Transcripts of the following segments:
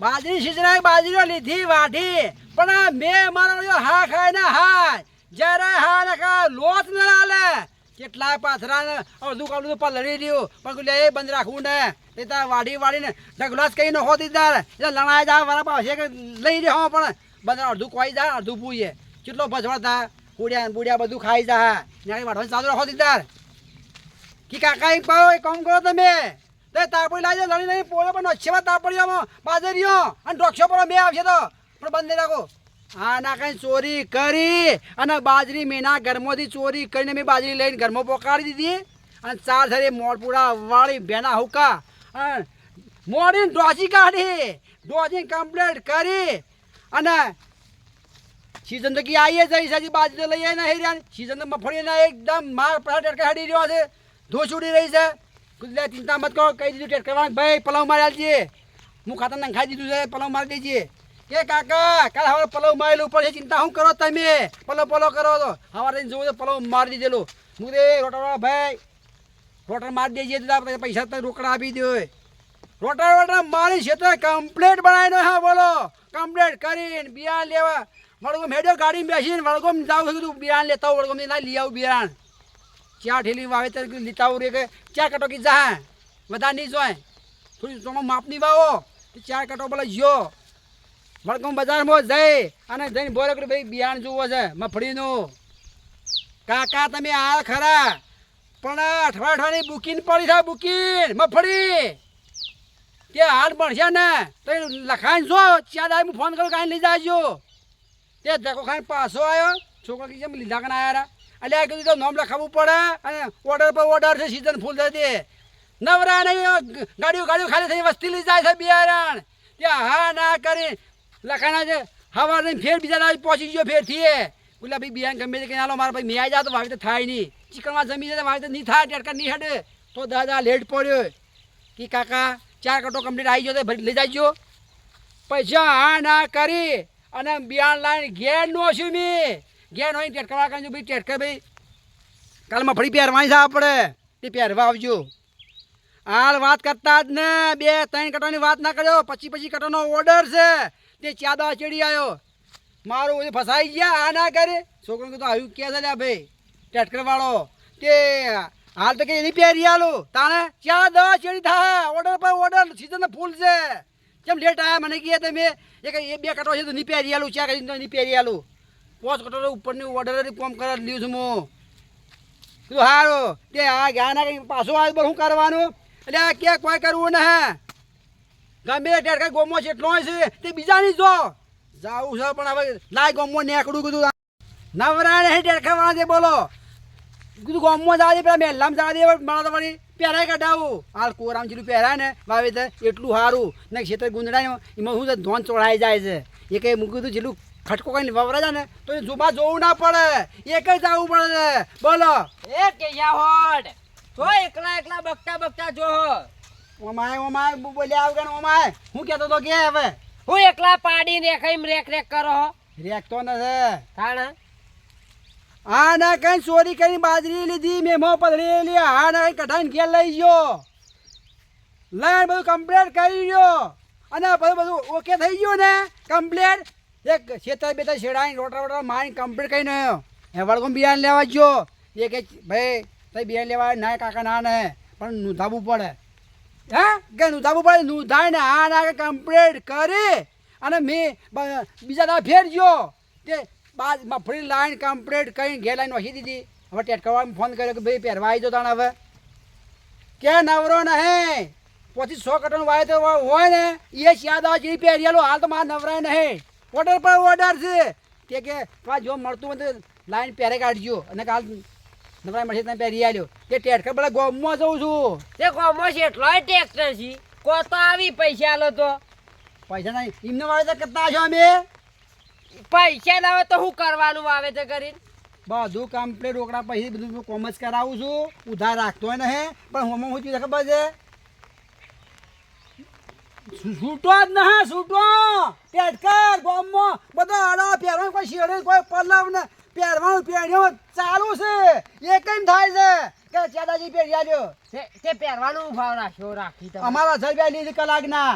બાજરી સિંચનાય બાજરીઓ લીધી વાઢી. પણ આ મેં મારો હા ખાય ને હાય. જ્યારે હા ને કા લોટ ન હાલે કેટલા પાથરા અડધું કાળું પર લડી રહ્યું. પણ લે બંધ રાખવું ને. એ તાર વાઢી વાઢીને ઢગલાસ કઈ નખો તાર. એટલે લણાય જા વાળા પાસે લઈ રહ્યો પણ. બંધ અડધું કોઈ જાય, અડધું પૂઈએ કેટલો ભજવડ થાય કુડિયા ને બુડિયા બધું ખાઈ જા ત્યાં વાઢવાનું ચાલુ રાખો તાર. કે કાકા એક પાવ એક કામ કરો તમે. તે તાપડી લાવજો, લડી નહીં પોળો પણ નોછેમાં તાપડીઓમાં. બાજરીઓ અને ડોક્ષો પર બે આવશે તો. પણ બંધ રાખો. હા, ના કઈ ચોરી કરી. અને બાજરી મેના ઘરમાંથી ચોરી કરીને મેં બાજરી લઈને ઘરમાં પોકાડી દીધી. અને ચાર ધરી મોડપુડા વાળી બેના હુકા. અને મોડીને ડોસી કાઢી. ડોસી કમ્પ્લીટ કરી. અને સીઝન તો કી આવીએ જઈ સાજી બાજરી લઈએ નહીં રહ્યા સીઝન તો મફળીને એકદમ માર પર ટેટકા હાડી રહ્યો છે. ધોસ ઉડી રહી છે. કુદલા ચિંતા મત કરો કહી દીધું ટેસ્ટ કરવાનું. ભાઈ, પલાવ મારી આલજે. હું ખાતર ખાઈ દીધું છે, પલાવ મારી દેજે. કે કાકા, કાલ હવે પલાવ મારેલું ઉપર છે ચિંતા શું કરો તમે? પલો પલો કરો તો. હવારે જોવું તો પલાવ મારી દીધેલું. હું રે રોટરવાળા ભાઈ રોટર મારી દેજે તો પૈસા તને રોકડા આપી દો રોટર રોટર મારી છે તો કમ્પ્લેટ બનાવીને હા બોલો. કમ્પ્લેટ કરીને બિયાણ લેવા. વળગો મેડો ગાડી બેસીને વળગો જાઉં છું બિયાણ લેતા આવું વળગો ના લઈ આવું બિયાણ ચાર ઠેલી વાવેતર લીતા આવું રે કે ચાર કટો કી જા બધા નહીં જોય. થોડી થોડો માપની વાવો. તો ચાર કટો બોલે જો વળગો બજારમાં જઈ અને જઈને બોલે કે ભાઈ, બિયાણ જોવો છે, મફળીનું. કાકા, તમે આ ખરા? પણ અઠવા અઠવાની બુકિંગ પડી થાય બુકિંગ મફળી. તે હાલ મળશે ને? તો લખાણ જો ચાર હું ફોન કરું કાંઈ લઈ જાજો. તે ધક્કો ખાઈને પાછો આવ્યો છોકરો કીધે લીધા કને આવ્યા એટલે આ કીધું તો નામ લખાવવું પડે અને ઓર્ડર પર ઓર્ડર છે સિઝન ફૂલ થતી નવરા નહીં ગાડીઓ ગાડીઓ ખાલી થઈ વસ્તી લઈ જાય છે, બિયારણ. ત્યાં હા, ના કરી. લખાણા છે હવા નહીં, ફેર બીજા પહોંચી ગયો ફેર થઈએ બોલા ભાઈ, બિયારણ ગમે તે હાલો, મારા ભાઈ, મેં જાય તો વાવી તો થાય નહીં. ચિકનમાં જમી જાય વાવી તો નહીં થાય ટેટકા નહીં હટે. તો દાદા લેટ પડ્યો. કે કાકા, ચાર કટો કમ્પ્લીટ આવી ગયો તો લઈ જાયજો પૈસા હા, ના કરી. અને બિયારણ લાઈન ઘેર નો છું મી ઘેર હોય કરવા કાંજો ભાઈ ટેટકા ભાઈ કાલમાં ફરી પહેરવાની છે આપણે. તે પહેરવા આવજો. હાલ વાત કરતા જ ને. બે, ત્રણ કટોની વાત ના કર્યો. પછી પછી કટોનો ઓર્ડર છે. તે ચાદા ચડી આવ્યો મારું ફસાઈ ગયા આ ના કરે છોકરો તો આવ્યું કે છે ભાઈ ટેટકર વાળો તે હાલ તો કે એની પહેરી આલું. તાણે ચા દવા ચડી થાય ઓર્ડર પર ઓર્ડર સીઝન ફૂલ છે. કેમ લેટ આવ્યા મને કહે એ કઈ, એ બે કટો છે તો નહીં પહેરી આલું ચા કરીને તો નહીં પહેરી આલું. પોચ કટો ઉપરની ઓર્ડર કોમ કરી લીધું છું હું. કીધું હારો? તે આ ગયા ના પાછું આવ્યું પણ શું કરવાનું? એટલે આ કે કોઈ કરવું ને ગમે તે કઈ ગોમો છે એટલો છે, તે બીજાની જો. જાવું છે પણ હવે લાય ગોમો નેકડું કીધું. નવરા નહીં ટેરખાવાળા છે, બોલો. કીધું ગોમો જવા દે, પેલા મહેલામાં જવા દે મારા તો વળી પહેરાય કઢાવું. હાલ કોરામ જેટલું પહેરાય ને, વાવેતર એટલું સારું. ને ક્ષેત્ર ગુંદડાય, એમાં શું છે, ધોન ચોળાઈ જાય છે. એ કંઈ મૂકી કીધું જેટલું ખટકો કઈ વવરા જાય ને તો એ જુબા જોવું ના પડે. એક જ જવું પડે. છે બોલો. એ કેયા હોડ. તો એકલા એકલા બકતા બકતા જો ઓમાય ઓમાય બોલ્યા આવ કે ઓમાય. હું કહેતો તો કે હવે? હું એકલા પાડી રેખાઈ રેક રેખ કરો રેખતો નથી. થાણા આ ના કઈ ચોરી કરી બાજરી લીધી મેમો પધરેલી આ ના કઈ કઢાઈને ઘેર લઈ ગયો. લઈને બધું કમ્પ્લીટ કરી ગયો. અને બધું બધું ઓકે થઈ ગયું ને? કમ્પ્લીટ એક ખેતર બેતર છેડાઈ રોટા રોટા મારીને કમ્પ્લીટ કરીને આવ્યો એ વળગો બિયારણ લેવા ગયો. એ કે ભાઈ, તઈ બિયારણ લેવા ના કાકા ના ને. પણ નોંધાવવું પડે. હા? કે નોંધાવવું પડે? નોંધાઈને આ ના કમ્પ્લીટ કરી અને મેં બીજા દા ફેર ગયો તે બાદ મફળી લાઈન કમ્પ્લીટ કરીને ઘેર લાઈન વસી દીધી. હવે ટેટકાવાળાને ફોન કર્યો કે ભાઈ, પહેરવા આવી જો તાણ હવે. કે નવરો નહીં. પછી સો કટોનું વાય તો હોય ને, એ યાદ આવે જેવી પહેરેલો. હાલ તો મારા નવરાય નહીં. ઓર્ડર પર ઓર્ડર છે. કે કે કાં જો મળતું હોય તો લાઈન પહેરે કાઢજો. અને કાલ નવરાય મળશે તમે પહેરી આવ્યો તે ટેટકા બધા ગોમમાં જઉં છું. તે ગોમમાં છે એટલો ટ્રેક્ટર છે. કો તો આવી પૈસા લો તો. પૈસા નહીં. એમને વાળે તો કરતા છો અમે? પૈસા લાવે તો શું કરવાનું આવે છે કરીને? બધું કમ્પ્લીટ રોકડા પછી બધું કોમર્સ કરાવું છું. ઉધાર રાખતો નહીં પણ હું હું શું ખબર છે? છૂટો જ ના છૂટો પેટકર ગોમમાં બધા આડા પહેરવાનું કોઈ શેડે કોઈ પલ્લવ ને પહેરવાનું પહેર્યો ચાલુ છે. એ કઈ થાય છે કે ચાદાજી પહેર્યા જો તે પહેરવાનું ભાવ રાખ્યો રાખી અમારા રૂપિયા લીધી કલાકના.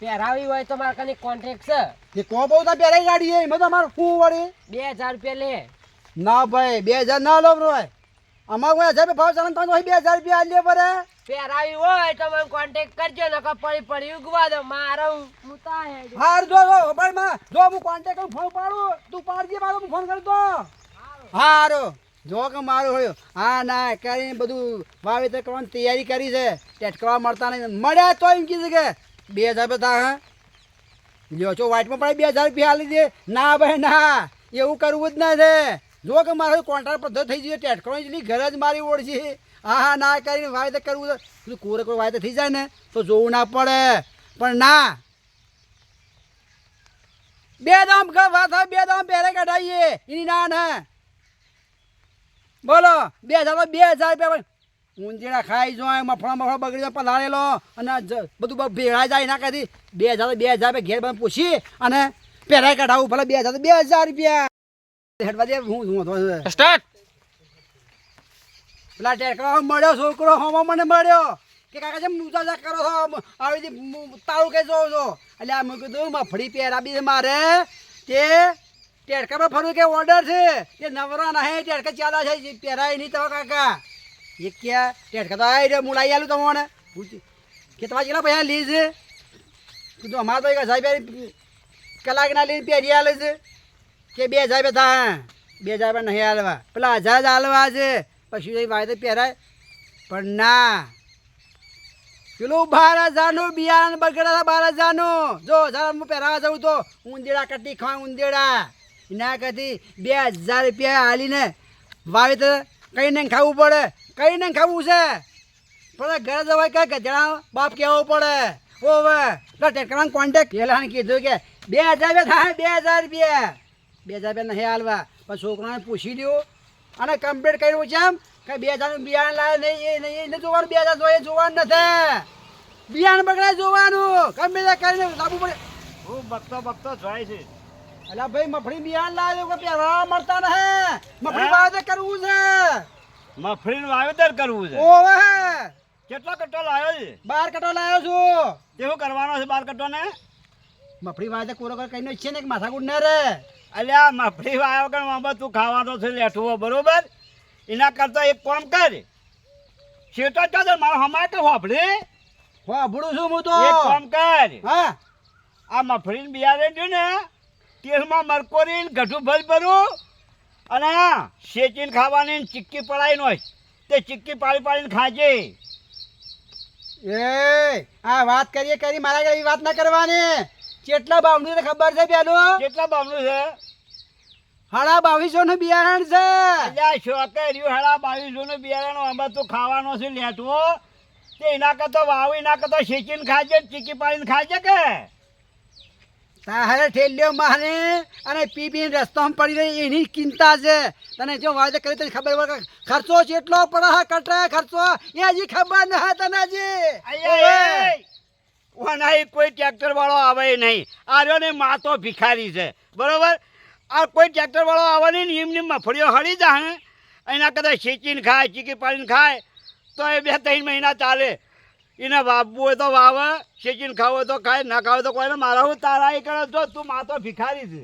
પહેરાવી હોય તો મારા કને કોન્ટ્રાક્ટ છે. એ કો બહુ તો પહેરાઈ ગાડી એ એમાં તો અમારે શું વળી? બે હજાર રૂપિયા લે. ના ભાઈ બે હજાર ના લો રોય. અમારે કોઈ હજાર ભાવ ચાલે તો બે હજાર રૂપિયા લે પડે પહેરાવી હોય તો મને કોન્ટેક્ટ કરજો નકર પડી પડી ઉગવા દો મારો. હું તા હે જો. હાર જો જો ભાઈ માં. જો હું કોન્ટેક્ટ કરું ફોન પાડું. તું પાડજે મારો હું ફોન કરું તો. હારો. જો કે મારું હોય. હા ના કરીને બધું વાવેતર કરવાની તૈયારી કરી છે. ટેટકવા મળતા નહીં. મળ્યા તો એમ કીધું કે બે હજાર બધા હા. લ્યો છો વાઇટમાં પણ બે હજાર રૂપિયા આલી દે. ના ભાઈ ના. એવું કરવું જ ના છે. જો કે મારો કોન્ટ્રાક્ટ પદ્ધત થઈ ગયો ટેટકવાની એટલી ઘર જ મારી ઓળખી. હા ના કરીને વાયદા કરવું તો કોરે કોઈ વાયદા થઈ જાય ને, તો જોવું ના પડે. પણ ના. બે દામ બે દામ પહેરે કઢાઈએ. એની ના ના. બોલો, બે હજાર બે હજાર રૂપિયા ઊંધીડા ખાઈ જાય, મફળા મફળા બગડી જાય, પલાળેલો. અને બધું ભેળા જાય, એના કાંઈ બે હજાર બે હજાર રૂપિયા ઘેર બંધ પૂછી અને પહેરાય કઢાવું. ભલે બે હજાર બે હજાર રૂપિયા. હેડવા દે, હું સ્ટાર્ટ પેલા ટેકરા મળ્યો છોકરો હોમો મને મળ્યો. કે કાકા જેમ ઊંચા જા કરો છો આવી રીતે તાળું કે જોઉં છો. એટલે આ કીધું, મફળી પહેરાવી છે મારે. તે ટેડકા પર ફરવું કે ઓર્ડર છે? કે નવરા નહીં, ટેડકા ચાલા છે, પહેરાય નહીં તો કાકા. એ ક્યાં ટેડકા તો આવી રહ્યો, મુલાઈ આલું તમને. કે તમારે કેટલા પૈસા લી છે? કીધું, અમારે તો એક હજાર રૂપિયા કલાકના લઈને પહેરી આલે છે. કે બે હજાર રૂપિયા થાય. બે હજાર રૂપિયા નહીં હાલવા પેલા હજાર જ હાલવા છે. પછી જઈ વાયદે પહેરાય. પણ ના. પેલું બાર હજારનું બિયારણ બગડે બાર હજારનું જો હજાર હું પહેરાવા જાઉં તો ઉંદેડા કટી ખાવા ઉંદેડા. એના કરતી બે હજાર રૂપિયા હાલીને કઈ નહીં ખાવું પડે. કઈ નહીં ખાવું છે. પણ ઘરે જવાય કે ગધેડા બાપ કહેવો પડે. ઓ હવે ટેકરાને કોન્ટેક્ટ પેલાને કીધું કે બે હજાર રૂપિયા થાય, બે હજાર રૂપિયા. બે હજાર રૂપિયા નહીં હાલવા. પણ છોકરાને પૂછી લ્યો. અને કમ્પ્લીટ કર્યું છે એમ કે બે હજાર બિયારણ લાવે નહીં એ નહીં જોવાનું બે હજાર જોઈએ જોવાનું નથી. બિયારણ બગડાય જોવાનું. કમ્પ્લીટ કરીને લાગુ પડે. હું બકતો બકતો જોઈ છે. અલા ભાઈ મફળી બિયારણ લાવે કે પહેરવા મળતા નહે? મફળી વાવેતર કરવું છે. મફળીનું વાવેતર કરવું છે? ઓવે. કેટલો કટ્ટો લાવ્યો છે? બાર કટો લાવ્યો છું. કેવું કરવાનો છે બાર કટ્ટો ને મફળી વાવેતર કોરો કર કઈ છે ને કે માથાકૂટ ન રે અલ્યા મફળી વાવ્યો કે મામા તું ખાવાનો છે લેઠવો બરોબર? એના કરતા એક કામ કર. શેતો ચાદર મારો હમા કે હોભળી? હો છું હું તો. એક કામ કર. હા. આ મફળીને બિયારે જો ને તેલમાં મરકોરીને ગઢું ભલ ભરું અને શેચીને ખાવાની ને ચીક્કી પડાઈ નો તે ચીક્કી પાડી પાડીને ખાજે. એ આ વાત કરીએ કરી મારા ઘરે વાત ના કરવાની. કેટલા બાવનું છે ખબર છે પેલું? કેટલા બામનું છે? હળા બાવીસો નું બિયારણ છે. અલ્યા શોકે રહ્યું હેડા બાવીસો નું બિયારણ અમે તો ખાવાનો છે લેટવો તે એના કરતો વાવ એના કરતો શેકીને ખાજે ચીકી પાડીને ખાજે કે? તારે ઠેલ્યો મારે અને પી પી રસ્તામાં પડી રહી એની ચિંતા છે. તને જો વાયદો કરી તને ખબર પડે ખર્ચો કેટલો પડે કટરા ખર્ચો? એ હજી ખબર ન હા તને હજી. નહીં કોઈ ટ્રેક્ટર વાળો આવે નહીં. આ રહ્યો ને માતો ભિખારી છે. બરોબર? આ કોઈ ટ્રેક્ટર વાળો આવે નહીં ને એમની મફળીઓ હળી જાય એના કરતા શેકીને ખાય ચીકી પાડીને ખાય તો એ બે ત્રણ મહિના ચાલે. એને વાવવું હોય તો વાવે શેકીને ખાવું હોય તો ખાય ના ખાવું તો કોઈને મારા હું તારા એ કરે. જો તું માતો ભિખારી છે.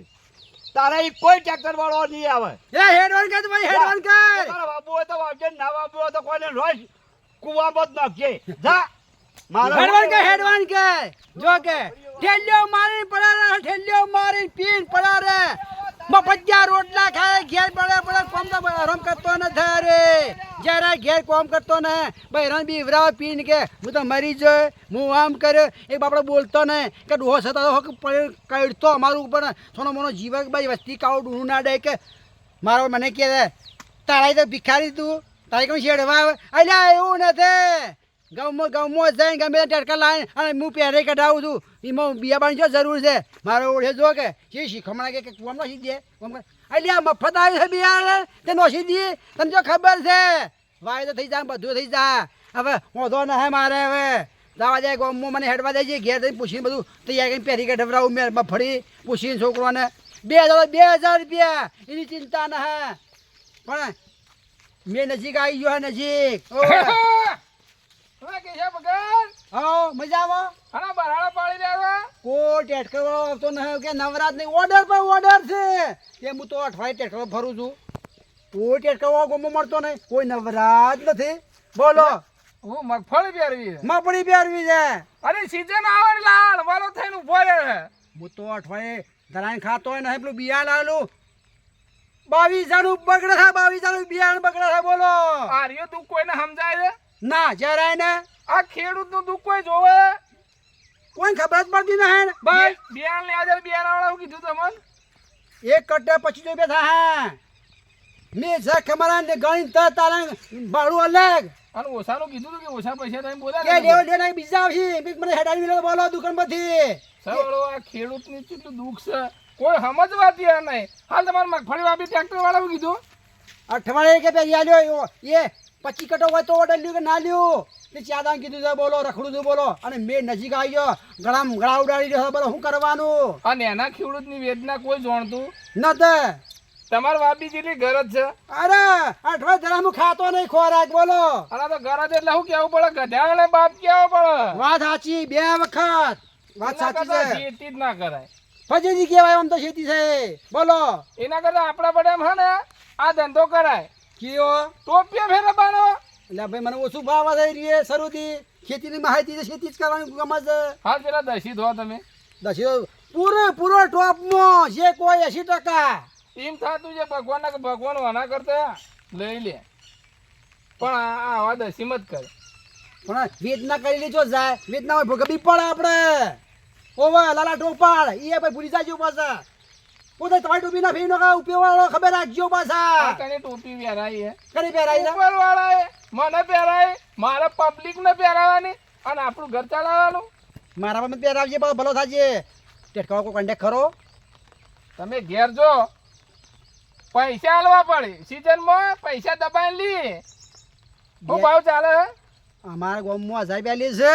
તારા એ કોઈ ટ્રેક્ટર વાળો નહીં આવે. એ હેડ હેડવાન કર ભાઈ હેડવાન કર તમારે વાવવું હોય તો વાવજે ના વાવવું હોય તો કોઈને રોજ કુવામાં જ નાખજે. જા. હેડવાન કે હેડવાન કે? જો કે ઠેલ્યો મારી પડા રે ઠેલ્યો મારી પીન પડા રે મફતિયા રોટલા ખાય ઘેર પડે પડે કોમ તો આરામ કરતો ન થાય રે જ્યારે ઘેર કોમ કરતો ને ભાઈ રણ બી વિરાવ પીન કે હું તો મરી જાય હું આમ કર્યો. એક બાપડો બોલતો ને કે ડોહો સતા હોક કડતો અમારું ઉપર સોનો મોનો જીવક ભાઈ વસ્તી કાવ ડૂનું ના ડે કે મારો મને કહે તારા તો ભિખારી તું તારી કોણ શેડવા આવે. અલ્યા એવું નથી. ગામમાં ગામમાં જઈને ગમે તે ટટકા લાવીને અને હું પહેરે કઢાવું છું. એમાં બિયાબાની જો જરૂર છે? મારો ઓળખે જો કે શી શીખમણા કે કોમ નોસી દે એટલે આ મફત આવ્યું છે બિયારણ તે નોસી દે. તમને જો ખબર છે? વાયદો થઈ જાય બધું થઈ જાય હવે વાંધો ન હે મારે હવે. જવા જાય ગામમાં, મને હેડવા દેજે ઘેર જઈને પૂછીને બધું તૈયાર કરીને પહેરી કઢવડાવું, મેં મફળી પૂછીને છોકરોને. બે હજાર બે હજાર રૂપિયા. એની ચિંતા ના હે. પણ મેં નજીક આવી ગયો હે નજીક ઓવે. હા મજામાં? હા બરાડા પાડી રહ્યા કોઈ ટેટકર વાળો આવતો નહીં કે નવરાત નહીં ઓર્ડર પર ઓર્ડર છે. કે હું તો અઠવાડિયે ટેટકર ફરું છું. કોઈ ટેટકર વાળો ગમો મળતો નહીં. કોઈ નવરાત નથી. બોલો. હું મગફળી પહેરવી છે. મપડી પહેરવી છે. અરે સીઝન આવે લાલ વાલો થઈને ઊભો રહે હું તો અઠવાડિયે ધરાઈને ખાતો હોય નહીં પેલું બિયાણ આવેલું. બાવીસ હજારનું બગડે છે બાવીસ હજારનું બિયાણ બગડે છે બોલો. આ રહ્યો તું કોઈને સમજાય છે? ના જરાય ને આ ખેડૂતનું દુઃખ કોઈ જોવે? કોઈ ખબર જ પડતી નહીં ભાઈ બિયારણ લેવા જાય બિયારણ વાળા કીધું તમને? એક કટ્ટે પચીસ રૂપિયા થાય મેં છે ખમરા ને ગણી તર તારા ભાડું અલગ. અને ઓછાનું કીધું હતું કે ઓછા પૈસા તમે બોલા કે લેવો લે નહીં બીજા આવશે. મને હેડાવી મિલો બોલો દુકાન પરથી. સવાળો આ ખેડૂતની કેટલું દુઃખ છે. કોઈ સમજવાતી નહીં. હાલ તમારે મગફળી વાપી ટ્રેક્ટર વાળા કીધું. અઠવાડિયે કે પેલી આલ્યો એ પચીસ કટો હોય તો ઓર્ડર લ્યો કે ના લ્યો? તે ચાદાન કીધું છે બોલો રખડું છું બોલો. અને મેં નજીક આવી ગયો. ગળામ ગળા ઉડાડી રહ્યો બોલો શું કરવાનું? અને એના ખેડૂતની વેદના કોઈ જાણતું? નથી તમારે વાપી જેટલી ગરજ છે. અરે અઠવા જરા હું ખાતો નહીં ખોરાક બોલો. અરે તો ગરજ એટલે શું કેવું પડે? ગધાણે બાપ કેવો પડે. વાત સાચી બે વખત. વાત સાચી છે. ખેતી જ ના કરાય. ફજેજી કહેવાય આમ તો ખેતી છે. બોલો. એના કરતા આપણા પડે એમ હે ને આ ધંધો કરાય. કયો ટોપિયા બાણો એટલે ભાઈ મને ઓછું ભાવ થઈ રહી શરૂથી. ખેતીની માહિતી છે ખેતી જ કરવાની ગમે છે. હાલ પેલા દસી ધો તમે. દસી પૂરો પૂરો ટોપમાં જે કોઈ એસી ટકા. એમ થતું છે ભગવાન ભગવાન વાના કરતા. લઈ લે. પણ આવા દસી મત કરે. પણ વેદના કરી લેજો જાય. વેદના હોય ભોગવી પડે આપણે. ઓવા લાલા ટોપાળ. એ ભાઈ ભૂલી જાય પાછા પોતે તમારી ટોપી ના ફેરી નો ઉપયોગ વાળો ખબર રાખજો પાછા. તને ટોપી પહેરાઈ હે? કરી પહેરાઈ ના ઉપર વાળાએ મને પહેરાય? મારે પબ્લિક ને પહેરાવાની? અને આપણું ઘર ચલાવવાનું? મારા પણ પહેરાવજે બા ભલો થાજે. ટેટકાઓ કો કોન્ટેક્ટ કરો તમે ઘેર જો. પૈસા આલવા પડે. સીઝનમાં પૈસા દબાઈ લી. હું ભાવ ચાલે હે? અમારા ગામમાં હજાર બેલી છે.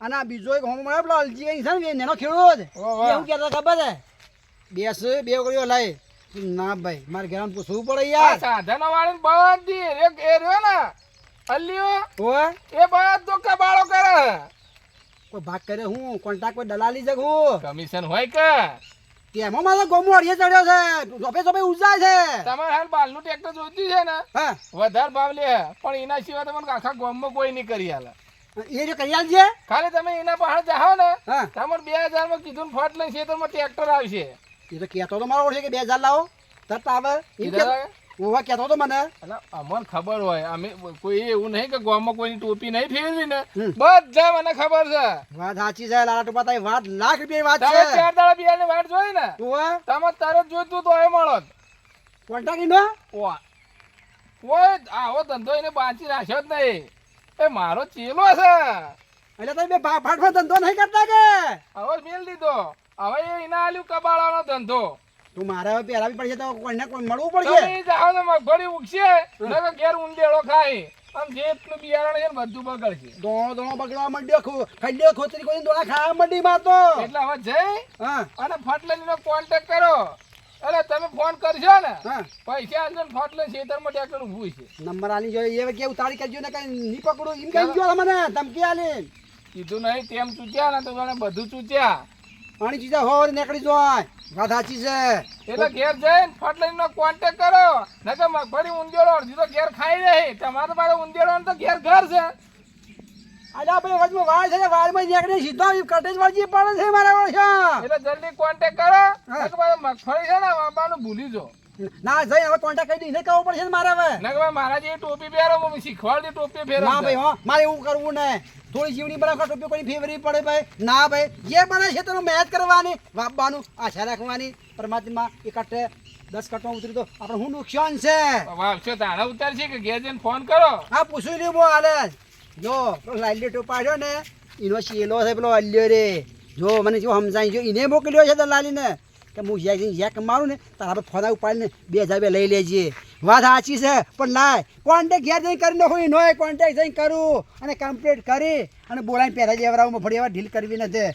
અને આ બીજો એક હોમ મળે લાલજી છે ને એનો ખેડૂત. એવું કહેતા ખબર છે? બેસ બે ગળીઓ લાય. ના ભાઈ મારે ઘેર પૂછવું પડે યાર. સાધનો વાળી બધી એક એ રહ્યો ને. અલ્લીઓ એ બધો કબાળો કરે. કોઈ ભાગ કરે હું? કોન્ટ્રાક્ટ કોઈ દલાલી જગ હું? કમિશન હોય કે? તેમાં મારો ગોમો અડીએ ચડ્યો છે. ચોપે ચોપે ઉજાય છે. તમારે હાલ બાલનું ટ્રેક્ટર જોઈતું છે ને? હા. વધારે ભાવ લે. પણ એના સિવાય તમને આખા ગામમાં કોઈ નહીં કરી હાલે. એ જો કરી આલજે. ખાલી તમે એના પાસે જાઓ ને હા. તમારે બે હજારમાં કીધું ને લઈ છે તો ટ્રેક્ટર આવશે. એ તો કહેતો તો મારો ઓળખે કે બે હજાર લાવો. તરત આવે? ઓવા કહેતો તો મને. એટલે અમને ખબર હોય અમે કોઈ એવું નહીં કે ગામમાં કોઈની ટોપી નહીં ફેરવી ને. બધા મને ખબર છે. વાત સાચી છે લાલા ટોપા તારી વાત લાખ રૂપિયા વાત છે. ચાર દાડા બિયાની વાત જોઈ ને? ઓવા તમે તરત જોઈતું તો એ મળો. કોન્ટેક્ટ નો ઓય. ઓય આવો ધંધો એને બાંચી રાખ્યો જ નહીં. એ મારો ચેલો છે. એટલે તમે બે ફાટ ફાટ ધંધો નહીં કરતા કે? હવે મેલ દીધો. હવે એના આલ્યું કબાળાનો ધંધો. તું મારે હવે પહેરાવી પડશે તો કોઈને કોઈ મળવું પડશે? તમે જાઓ ને મગફળી ઉગશે નકર ઘેર ઊંધેડો ખાય. આમ જેટલું બિયારણ છે ને બધું બગડશે. દોણો દોણો બગડવા માંડ્યો ખો ખડ્યો ખોતરી કોઈ દોણા ખાવા માંડી માં તો. એટલે હવે જઈ હા. અને ફટલેનો કોન્ટેક કરો. અરે તમે ફોન કરશો ને પૈસા ને ફટલે ખેતરમાં ટ્રેક્ટર ઊભું છે. નંબર આલી જોઈએ એ કે ઉતારી કરજો ને કઈ નહીં પકડું એમ કઈ ગયો મને ધમકી આલી. કીધું નહીં તેમ ચૂચ્યા ને તો બધું ચૂચ્યા પાણી ચીજા હોર નીકળી જાય. વાત સાચી છે. એટલે ઘેર જઈને ફટલેનો કોન્ટેક કરો. નકર મગફળી ઉંદેડો અડધી તો ઘેર ખાઈ રહી. તમારે પાસે ઉંદેડો તો ઘેર ઘર છે. આજે આપણે વચમાં વાળ છે વાળમાં નીકળી સીધો કટેજ વાળજી પડે છે મારા વર્ષ એટલે જલ્દી કોન્ટેક કરો. નકર મગફળી છે ને વાવવાનું ભૂલી જો. ના જઈ હવે કોન્ટેક્ટ કરી દઈને કહવું પડશે ને મારે હવે. નકર મારા જે ટોપી પહેરો હું શીખવાડી ટોપી પહેરો ના ભાઈ હો મારે એવું કરવું ને. થોડી જીવની બરાબર ટોપી કોઈ ફેવરી પડે ભાઈ. ના ભાઈ જે બને છે તેનું મહેનત કરવાની વાપવાનું આશા રાખવાની. પરમાત્મા એકઠે દસ કટમાં ઉતરી તો આપણે શું નુકસાન છે? વાપશો તારા ઉતાર છે કે ઘેર જઈને ફોન કરો? હા પૂછ્યું લ્યું બો હાલે. જો લાલ્યો ટોપાડ્યો ને એનો શેલો છે પેલો અલ્યો રે. જો મને જો સમજાય જો એને મોકલ્યો છે દલાલીને કે હું જ્યાં જ્યાં કમારું ને, તારા આપણે ફોન ઉપાડીને બે હજાર રૂપિયા લઈ લેજે. વાત સાચી છે, પણ લાય કોન્ટેક ઘેર જઈને કરી નાખું, એનો કોન્ટેક જઈને કરું. અને કમ્પ્લીટ કરી, અને બોલાવીને પહેલા દેવરાવું ફરી એવા ઢીલ કરવી નથી